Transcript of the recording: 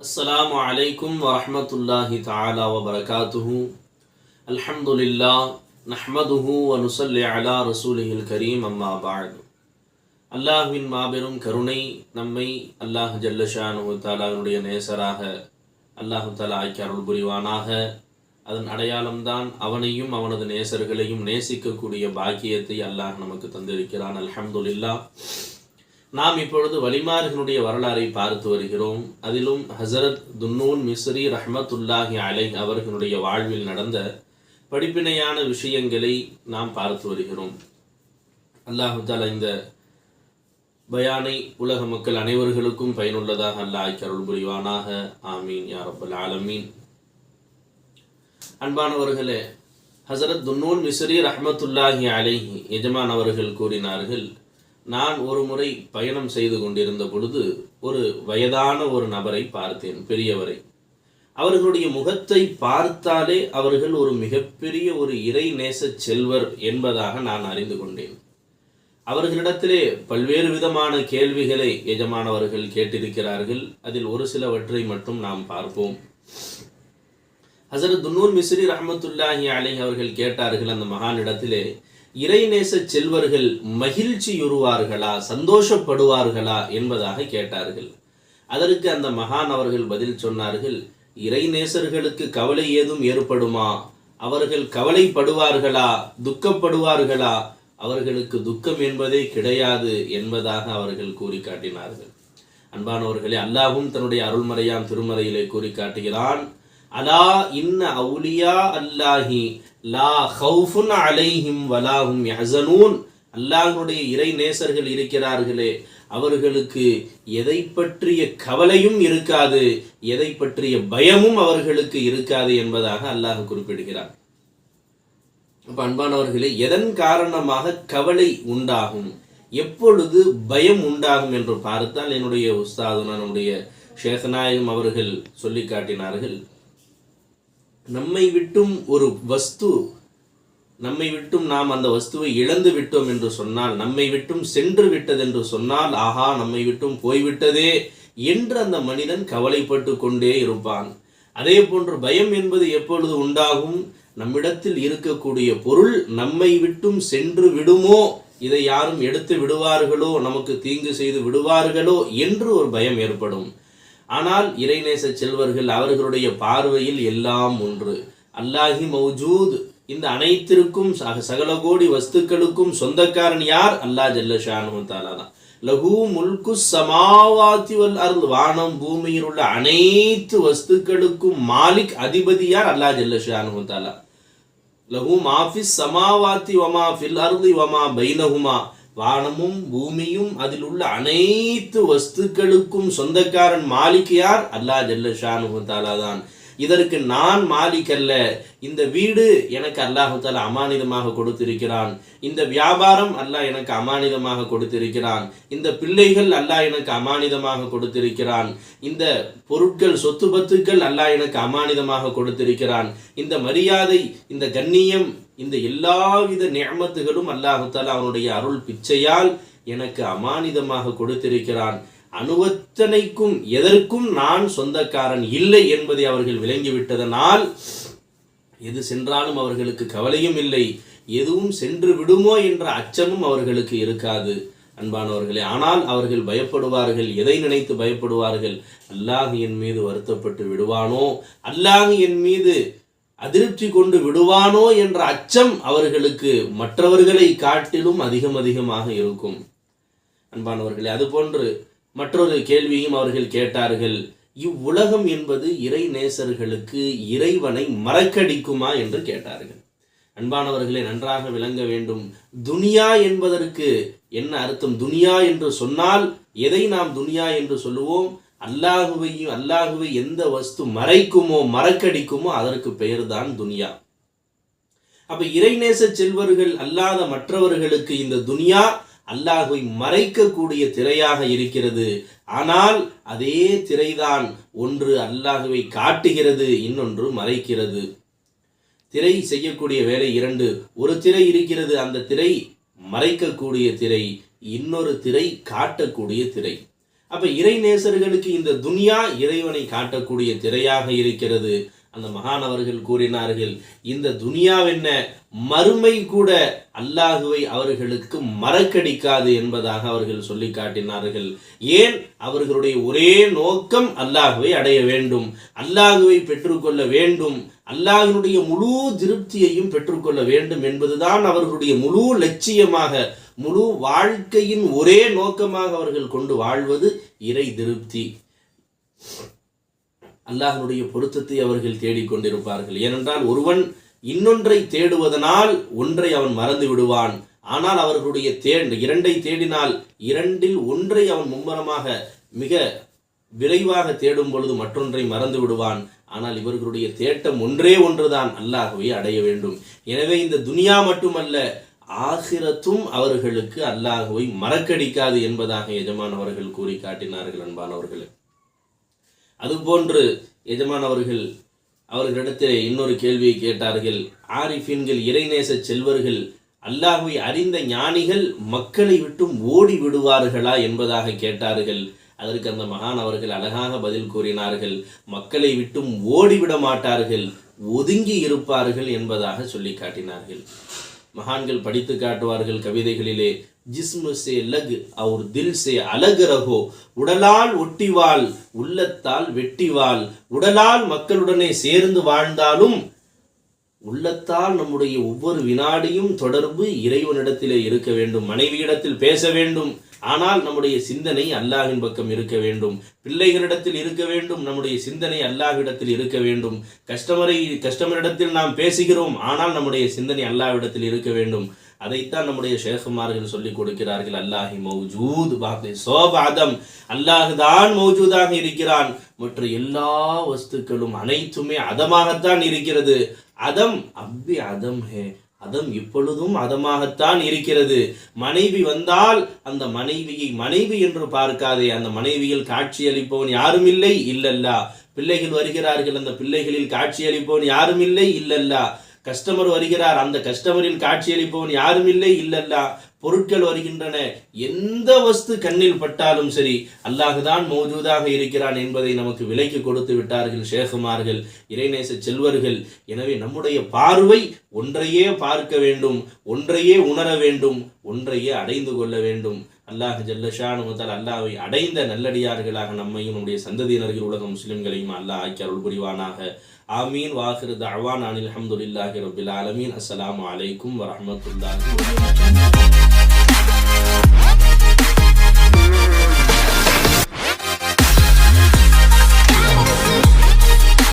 السلام عليكم ورحمة الله تعالى وبركاته الحمد لله نحمده ونصلي على رسوله الكريم أما بعد அல்லாஹ்வின் மாபெரும் கருணை நம்மை அல்லாஹ் ஜல்லஷானு தாலாவினுடைய நேசராக அல்லாஹு தாலா ஆக்கி அருள் புரிவானாக. அதன் அடையாளம்தான் அவனையும் அவனது நேசர்களையும் நேசிக்கக்கூடிய பாக்கியத்தை அல்லாஹ் நமக்கு தந்திருக்கிறான். அல்ஹம்துலில்லாஹ். நாம் இப்பொழுது வலிமார்களுடைய வரலாறை பார்த்து வருகிறோம். அதிலும் ஹசரத் துன்னூன் மிஸ்ரி ரஹமத்துல்லாஹி அலை அவர்களுடைய வாழ்வில் நடந்த படிப்பினையான விஷயங்களை நாம் பார்த்து வருகிறோம். அல்லாஹு தாலா இந்த பயானை உலக மக்கள் அனைவர்களுக்கும் பயனுள்ளதாக அல்லாஹ் அருள் புரிவானாக. ஆமீன். யாரப்பல் ஆலமீன். அன்பானவர்களே ஹசரத் துன்னூல் மிஸ்ரி ரஹமத்துல்லாஹி அலைஹி எஜமான் அவர்கள் கூறினார்கள் நான் ஒரு முறை பயணம் செய்து கொண்டிருந்த பொழுது ஒரு வயதான ஒரு நபரை பார்த்தேன் பெரியவரை. அவர்களுடைய முகத்தை பார்த்தாலே அவர்கள் ஒரு மிகப்பெரிய ஒரு இறை நேச செல்வர் என்பதாக நான் அறிந்து கொண்டேன். அவர்களிடத்திலே பல்வேறு விதமான கேள்விகளை எஜமானவர்கள் கேட்டிருக்கிறார்கள். அதில் ஒரு சிலவற்றை மட்டும் நாம் பார்ப்போம். ஹசரத் துன்னூர் மிஸ்ரி ரஹமத்துல்லாஹி அலை அவர்கள் கேட்டார்கள் அந்த மகானிடத்திலே இறைநேச செல்வர்கள் மகிழ்ச்சியுறுவார்களா சந்தோஷப்படுவார்களா? என்பதாக கேட்டார்கள். அதற்கு அந்த மகான் அவர்கள் பதில் சொன்னார்கள் இறைநேசர்களுக்கு கவலை ஏதும் ஏற்படுமா? அவர்கள் கவலைப்படுவார்களா துக்கப்படுவார்களா? அவர்களுக்கு துக்கம் என்பதே கிடையாது என்பதாக அவர்கள் கூறி காட்டினார்கள் அன்பானவர்களே அல்லாஹும் தன்னுடைய அருள்மறையாம் திருமறையிலே கூறி காட்டுகிறான் அலா இன்ன அவுலியா அல்லாஹி லா ஹவுஃபுன் அலைஹிம் வலாஹும் யஹசனூன். அல்லாஹ்வுடைய இறை நேசர்கள் இருக்கிறார்களே அவர்களுக்கு எதை பற்றிய கவலையும் இருக்காது எதை பற்றிய பயமும் அவர்களுக்கு இருக்காது என்பதாக அல்லாஹ் குறிப்பிடுகிறார் இப்போ அன்பானவர்களே எதன் காரணமாக கவலை உண்டாகும்? எப்பொழுது பயம் உண்டாகும் என்று பார்த்தால் என்னுடைய உஸ்தாதுனா நம்முடைய ஷேகநாயகம் அவர்கள் சொல்லி காட்டினார்கள் நம்மை விட்டும் ஒரு வஸ்து நம்மை விட்டும் நாம் அந்த வஸ்துவை இழந்து விட்டோம் என்று சொன்னால் நம்மை விட்டும் சென்று விட்டது என்று சொன்னால் ஆஹா நம்மை விட்டும் போய்விட்டதே என்று அந்த மனிதன் கவலைப்பட்டு கொண்டே இருப்பான். அதே போன்று பயம் என்பது எப்பொழுது உண்டாகும்? நம்மிடத்தில் இருக்கக்கூடிய பொருள் நம்மை விட்டும் சென்று விடுமோ? இதை யாரும் எடுத்து விடுவார்களோ? நமக்கு தீங்கு செய்து விடுவார்களோ? என்று ஒரு பயம் ஏற்படும். ஆனால் இறைநேச செல்வர்கள் அவர்களுடைய பார்வையில் எல்லாம் ஒன்று. அல்லாஹி மௌஜூத் இந்த அனைத்திற்கும் சகல கோடி வஸ்துக்களுக்கும் சொந்தக்காரன் யார்? அல்லாஹ் ஜல்லஷானு தாலா தான். லகு முல்கு சமாவாத்தி வல் அருள் வானம் பூமியில் உள்ள அனைத்து வஸ்துக்களுக்கும் மாலிக் அதிபதி யார்? அல்லாஹ் ஜல்லஷானு தாலா லகு மாஃபிஸ் சமாவாத்தி வமா ஃபில் அருதி வமா பைனஹுமா. வானமும் பூமியும் அதில் உள்ள அனைத்து வஸ்துக்களுக்கும் சொந்தக்காரன் மாலிக் யார்? அல்லாஹ் ஜல்லஷானு தாலா தான். இதற்கு நான் மாலிக் அல்ல இந்த வீடு எனக்கு அல்லாஹால அமானிதமாக கொடுத்திருக்கிறான். இந்த வியாபாரம் அல்லாஹ் எனக்கு அமானிதமாக கொடுத்திருக்கிறான். இந்த பிள்ளைகள் அல்லாஹ் எனக்கு அமானிதமாக கொடுத்திருக்கிறான். இந்த பொருட்கள் சொத்து பத்துக்கள் அல்லாஹ் எனக்கு அமானிதமாக கொடுத்திருக்கிறான். இந்த மரியாதை இந்த கண்ணியம் இந்த எல்லாவித நியமத்துகளும் அல்லாஹால அவனுடைய அருள் பிச்சையால் எனக்கு அமானிதமாக கொடுத்திருக்கிறான். அணுவத்தனைக்கும் எதற்கும் நான் சொந்தக்காரன் இல்லை என்பதை அவர்கள் விளங்கிவிட்டதனால் எது சென்றாலும் அவர்களுக்கு கவலையும் இல்லை. எதுவும் சென்று விடுமோ என்ற அச்சமும் அவர்களுக்கு இருக்காது. அன்பானவர்களே ஆனால் அவர்கள் பயப்படுவார்கள். எதை நினைத்து பயப்படுவார்கள்? அல்லாஹ் என் மீது வருத்தப்பட்டு விடுவானோ? அல்லாஹ் என் மீது அதிருப்தி கொண்டு விடுவானோ என்ற அச்சம் அவர்களுக்கு மற்றவர்களை காட்டிலும் அதிகம் அதிகமாக இருக்கும். அன்பானவர்களே அதுபோன்று மற்றொரு கேள்வியும் அவர்கள் கேட்டார்கள். இவ்வுலகம் என்பது இறை நேசர்களுக்கு இறைவனை மறக்கடிக்குமா என்று கேட்டார்கள். அன்பானவர்களை நன்றாக விளங்க வேண்டும். துனியா என்பதற்கு என்ன அர்த்தம்? துனியா என்று சொன்னால் எதை நாம் துனியா என்று சொல்லுவோம்? அல்லாஹுவையும் அல்லாஹுவை எந்த வஸ்து மறைக்குமோ மறக்கடிக்குமோ அதற்கு பெயர்தான் துனியா. அப்ப இறைநேச செல்வர்கள் அல்லாத மற்றவர்களுக்கு இந்த துனியா அல்லாஹுவை மறைக்கக்கூடிய திரையாக இருக்கிறது. ஆனால் அதே திரைதான் ஒன்று அல்லாஹுவை காட்டுகிறது இன்னொன்று மறைக்கிறது. திரை செய்யக்கூடிய வேலை இரண்டு. ஒரு திரை இருக்கிறது அந்த திரை மறைக்கக்கூடிய திரை இன்னொரு திரை காட்டக்கூடிய திரை. அப்ப இறை நேசர்களுக்கு இந்த துனியா இறைவனை காட்டக்கூடிய திரையாக இருக்கிறது. அந்த மகானவர்கள் கூறினார்கள் இந்த துனியாவென்ன மறுமை கூட அல்லாஹுவை அவர்களுக்கு மறக்கடிக்காது என்பதாக அவர்கள் சொல்லி காட்டினார்கள். ஏன்? அவர்களுடைய ஒரே நோக்கம் அல்லாஹுவை அடைய வேண்டும் அல்லாஹுவை பெற்றுக்கொள்ள வேண்டும் அல்லாஹினுடைய முழு திருப்தியையும் பெற்றுக்கொள்ள வேண்டும் என்பதுதான் அவர்களுடைய முழு லட்சியமாக முழு வாழ்க்கையின் ஒரே நோக்கமாக அவர்கள் கொண்டு வாழ்வது இறை திருப்தி. அல்லாஹனுடைய பொருத்தத்தை அவர்கள் தேடிக்கொண்டிருப்பார்கள். ஏனென்றால் ஒருவன் இன்னொன்றை தேடுவதனால் ஒன்றை அவன் மறந்து விடுவான். ஆனால் அவர்களுடைய தே இரண்டை தேடினால் இரண்டில் ஒன்றை அவன் மும்மரமாக மிக விரைவாக தேடும் பொழுது மற்றொன்றை மறந்து விடுவான். ஆனால் இவர்களுடைய தேட்டம் ஒன்றே ஒன்றுதான் அல்லாஹுவை அடைய வேண்டும். எனவே இந்த துனியா மட்டுமல்ல ஆகிரத்தும் அவர்களுக்கு அல்லாஹுவை மறக்கடிக்காது என்பதாக எஜமானவர்கள் கூறி காட்டினார்கள் அன்பானவர்களுக்கு அதுபோன்று எஜமானவர்கள் அவர்களிடத்திலே இன்னொரு கேள்வியை கேட்டார்கள். ஆரிஃபின்கள் இறைநேச செல்வர்கள் அல்லாஹுவை அறிந்த ஞானிகள் மக்களை விட்டும் ஓடி விடுவார்களா என்பதாக கேட்டார்கள். அதற்கு அந்த மகான் அவர்கள் அழகாக பதில் கூறினார்கள். மக்களை விட்டும் ஓடிவிட மாட்டார்கள் ஒதுங்கி இருப்பார்கள் என்பதாக சொல்லி காட்டினார்கள். மகான்கள் படித்து காட்டுவார்கள் கவிதைகளிலே ஜிஸ்மு சே லக் அவர் தில் சே அலகு ரகோ உடலால் ஒட்டிவாள் உள்ளத்தால் வெட்டிவாள். உடலால் மக்களுடனே சேர்ந்து வாழ்ந்தாலும் உள்ளத்தால் நம்முடைய ஒவ்வொரு வினாடியும் தொடர்பு இறைவனிடத்திலே இருக்க வேண்டும் மனைவியிடத்தில் பேச வேண்டும். ஆனால் நம்முடைய சிந்தனை அல்லாஹின் பக்கம் இருக்க வேண்டும். பிள்ளைகளிடத்தில் இருக்க வேண்டும் நம்முடைய சிந்தனை அல்லாஹ்விடத்தில் இருக்க வேண்டும். கஸ்டமரை கஸ்டமரிடத்தில் நாம் பேசுகிறோம் ஆனால் நம்முடைய சிந்தனை அல்லாவிடத்தில் இருக்க வேண்டும். அதைத்தான் நம்முடைய ஷேகுமார்கள் சொல்லிக் கொடுக்கிறார்கள் அல்லாஹி மௌஜூத் பாக்தி சோபாதம் அல்லாஹ் தான் மௌஜூதாக இருக்கிறான். மற்ற எல்லா வஸ்துக்களும் அனைத்துமே அதமாகத்தான் இருக்கிறது. அதம் அப்பி அதம் ஹே. அதம் இப்பொழுதும் அதமாகத்தான் இருக்கிறது. மனைவி வந்தால் அந்த மனைவியை மனைவி என்று பார்க்காதே. அந்த மனைவியில் காட்சியளிப்பவன் யாரும் இல்லை இல்லல்லா. பிள்ளைகள் வருகிறார்கள் அந்த பிள்ளைகளில் காட்சியளிப்பவன் யாரும் இல்லை இல்லல்லா. கஸ்டமர் வருகிறார். அந்த கஸ்டமரில் காட்சியளிப்பவன் யாரும் இல்லை இல்லல்லா. பொருட்கள் வருகின்றன. எந்த வஸ்து கண்ணில் பட்டாலும் சரி அல்லாஹுதான் மௌஜூதாக இருக்கிறான் என்பதை நமக்கு விலைக்கு கொடுத்து விட்டார்கள் ஷேகுமார்கள் இறைநேச செல்வர்கள். எனவே நம்முடைய பார்வை ஒன்றையே பார்க்க வேண்டும் ஒன்றையே உணர வேண்டும் ஒன்றையே அடைந்து கொள்ள வேண்டும். அல்லாஹ் ஜல்லஷானு முதல் அல்லாவை அடைந்த நல்லடியார்களாக நம்மையும் நம்முடைய சந்ததியினர்கள் உலக முஸ்லிம்களையும் அல்லாஹ் ஆக்கி அருள் புரிவானாக ஆமீன் வாஹிரு தஅவான் அனில் அஹமதுல்லாஹி ரபில் ஆலமீன். அஸ்ஸலாமு அலைக்கும் வரமத்துல்லாஹி